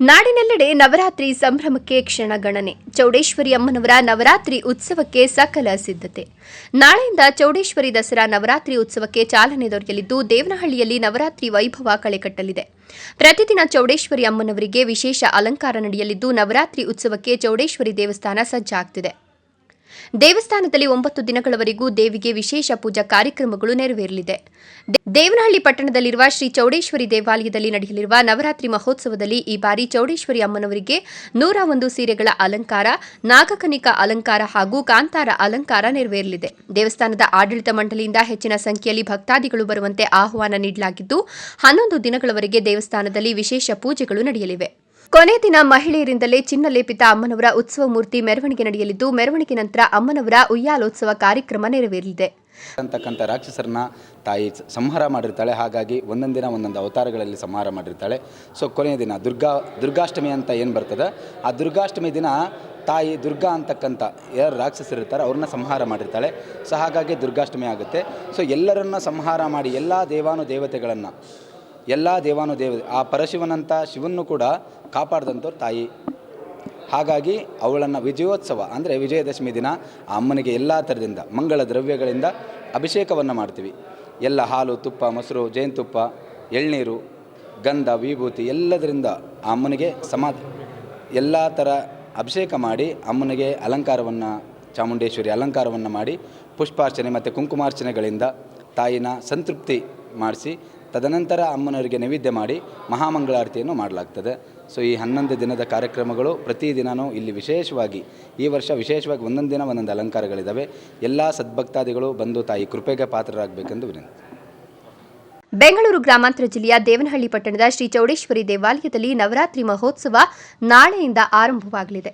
ನಾಡಿನೆಲ್ಲೆಡೆ ನವರಾತ್ರಿ ಸಂಭ್ರಮಕ್ಕೆ ಕ್ಷಣಗಣನೆ ಚೌಡೇಶ್ವರಿ ಅಮ್ಮನವರ ನವರಾತ್ರಿ ಉತ್ಸವಕ್ಕೆ ಸಕಲ ಸಿದ್ಧತೆ. ನಾಳೆಯಿಂದ ಚೌಡೇಶ್ವರಿ ದಸರಾ ನವರಾತ್ರಿ ಉತ್ಸವಕ್ಕೆ ಚಾಲನೆ ದೊರೆಯಲಿದ್ದು, ದೇವನಹಳ್ಳಿಯಲ್ಲಿ ನವರಾತ್ರಿ ವೈಭವ ಕಳೆಕಟ್ಟಲಿದೆ. ಪ್ರತಿದಿನ ಚೌಡೇಶ್ವರಿ ಅಮ್ಮನವರಿಗೆ ವಿಶೇಷ ಅಲಂಕಾರ ನಡೆಯಲಿದ್ದು, ನವರಾತ್ರಿ ಉತ್ಸವಕ್ಕೆ ಚೌಡೇಶ್ವರಿ ದೇವಸ್ಥಾನ ಸಜ್ಜಾಗ್ತಿದೆ. ದೇವಸ್ಥಾನದಲ್ಲಿ ಒಂಬತ್ತು ದಿನಗಳವರೆಗೂ ದೇವಿಗೆ ವಿಶೇಷ ಪೂಜಾ ಕಾರ್ಯಕ್ರಮಗಳು ನೆರವೇರಲಿದೆ. ದೇವನಹಳ್ಳಿ ಪಟ್ಟಣದಲ್ಲಿರುವ ಶ್ರೀ ಚೌಡೇಶ್ವರಿ ದೇವಾಲಯದಲ್ಲಿ ನಡೆಯಲಿರುವ ನವರಾತ್ರಿ ಮಹೋತ್ಸವದಲ್ಲಿ ಈ ಬಾರಿ ಚೌಡೇಶ್ವರಿ ಅಮ್ಮನವರಿಗೆ ನೂರ ಒಂದು ಸೀರೆಗಳ ಅಲಂಕಾರ, ನಾಗಕನಿಕ ಅಲಂಕಾರ ಹಾಗೂ ಕಾಂತಾರ ಅಲಂಕಾರ ನೆರವೇರಲಿದೆ. ದೇವಸ್ಥಾನದ ಆಡಳಿತ ಮಂಡಳಿಯಿಂದ ಹೆಚ್ಚಿನ ಸಂಖ್ಯೆಯಲ್ಲಿ ಭಕ್ತಾದಿಗಳು ಬರುವಂತೆ ಆಹ್ವಾನ ನೀಡಲಾಗಿದ್ದು, ಹನ್ನೊಂದು ದಿನಗಳವರೆಗೆ ದೇವಸ್ಥಾನದಲ್ಲಿ ವಿಶೇಷ ಪೂಜೆಗಳು ನಡೆಯಲಿವೆ. ಕೊನೆ ದಿನ ಮಹಿಳೆಯರಿಂದಲೇ ಚಿನ್ನ ಲೇಪಿತ ಅಮ್ಮನವರ ಉತ್ಸವ ಮೂರ್ತಿ ಮೆರವಣಿಗೆ ನಡೆಯಲಿದ್ದು, ಮೆರವಣಿಗೆ ನಂತರ ಅಮ್ಮನವರ ಉಯ್ಯಾಲೋತ್ಸವ ಕಾರ್ಯಕ್ರಮ ನೆರವೇರಲಿದೆ. ಅಂತಕ್ಕಂಥ ರಾಕ್ಷಸರನ್ನ ತಾಯಿ ಸಂಹಾರ ಮಾಡಿರ್ತಾಳೆ. ಹಾಗಾಗಿ ಒಂದೊಂದು ದಿನ ಒಂದೊಂದು ಅವತಾರಗಳಲ್ಲಿ ಸಂಹಾರ ಮಾಡಿರ್ತಾಳೆ. ಸೊ ಕೊನೆಯ ದಿನ ದುರ್ಗಾ, ದುರ್ಗಾಷ್ಟಮಿ ಅಂತ ಏನು ಬರ್ತದೆ? ಆ ದುರ್ಗಾಷ್ಟಮಿ ದಿನ ತಾಯಿ ದುರ್ಗಾ ಅಂತಕ್ಕಂಥ ಯಾರು ರಾಕ್ಷಸರು ಇರ್ತಾರೆ ಅವ್ರನ್ನ ಸಂಹಾರ ಮಾಡಿರ್ತಾಳೆ. ಸೊ, ಹಾಗಾಗಿ ದುರ್ಗಾಷ್ಟಮಿ ಆಗುತ್ತೆ. ಸೊ, ಎಲ್ಲರನ್ನ ಸಂಹಾರ ಮಾಡಿ ಎಲ್ಲ ದೇವಾನು ದೇವತೆಗಳನ್ನು ಎಲ್ಲ ದೇವಾನು ದೇವ ಆ ಪರಶಿವನಂಥ ಶಿವನ್ನು ಕೂಡ ಕಾಪಾಡಿದಂಥವ್ರು ತಾಯಿ. ಹಾಗಾಗಿ ಅವಳನ್ನು ವಿಜಯೋತ್ಸವ ಅಂದರೆ ವಿಜಯದಶಮಿ ದಿನ ಆ ಅಮ್ಮನಿಗೆ ಎಲ್ಲ ಥರದಿಂದ ಮಂಗಳ ದ್ರವ್ಯಗಳಿಂದ ಅಭಿಷೇಕವನ್ನು ಮಾಡ್ತೀವಿ. ಎಲ್ಲ ಹಾಲು, ತುಪ್ಪ, ಮೊಸರು, ಜೇನುತುಪ್ಪ, ಎಳ್ನೀರು, ಗಂಧ, ವಿಭೂತಿ ಎಲ್ಲದರಿಂದ ಆ ಅಮ್ಮನಿಗೆ ಸಮಾಧ. ಎಲ್ಲ ಥರ ಅಭಿಷೇಕ ಮಾಡಿ ಅಮ್ಮನಿಗೆ ಅಲಂಕಾರವನ್ನು, ಚಾಮುಂಡೇಶ್ವರಿ ಅಲಂಕಾರವನ್ನು ಮಾಡಿ ಪುಷ್ಪಾರ್ಚನೆ ಮತ್ತು ಕುಂಕುಮಾರ್ಚನೆಗಳಿಂದ ತಾಯಿನ ಸಂತೃಪ್ತಿ ಮಾಡಿಸಿ ತದನಂತರ ಅಮ್ಮನವರಿಗೆ ನೈವೇದ್ಯ ಮಾಡಿ ಮಹಾಮಂಗಳಾರತಿಯನ್ನು ಮಾಡಲಾಗ್ತದೆ. ಸೊ ಈ ಹನ್ನೊಂದು ದಿನದ ಕಾರ್ಯಕ್ರಮಗಳು ಪ್ರತಿದಿನವೂ ಇಲ್ಲಿ ವಿಶೇಷವಾಗಿ, ಈ ವರ್ಷ ವಿಶೇಷವಾಗಿ ಒಂದೊಂದು ದಿನ ಒಂದೊಂದು ಅಲಂಕಾರಗಳಿದ್ದಾವೆ ಎಲ್ಲ ಸದ್ಭಕ್ತಾದಿಗಳು ಬಂದು ತಾಯಿ ಕೃಪೆಗೆ ಪಾತ್ರರಾಗಬೇಕೆಂದು ವಿನಂತಿ. ಬೆಂಗಳೂರು ಗ್ರಾಮಾಂತರ ಜಿಲ್ಲೆಯ ದೇವನಹಳ್ಳಿ ಪಟ್ಟಣದ ಶ್ರೀ ಚೌಡೇಶ್ವರಿ ದೇವಾಲಯದಲ್ಲಿ ನವರಾತ್ರಿ ಮಹೋತ್ಸವ ನಾಳೆಯಿಂದ ಆರಂಭವಾಗಲಿದೆ.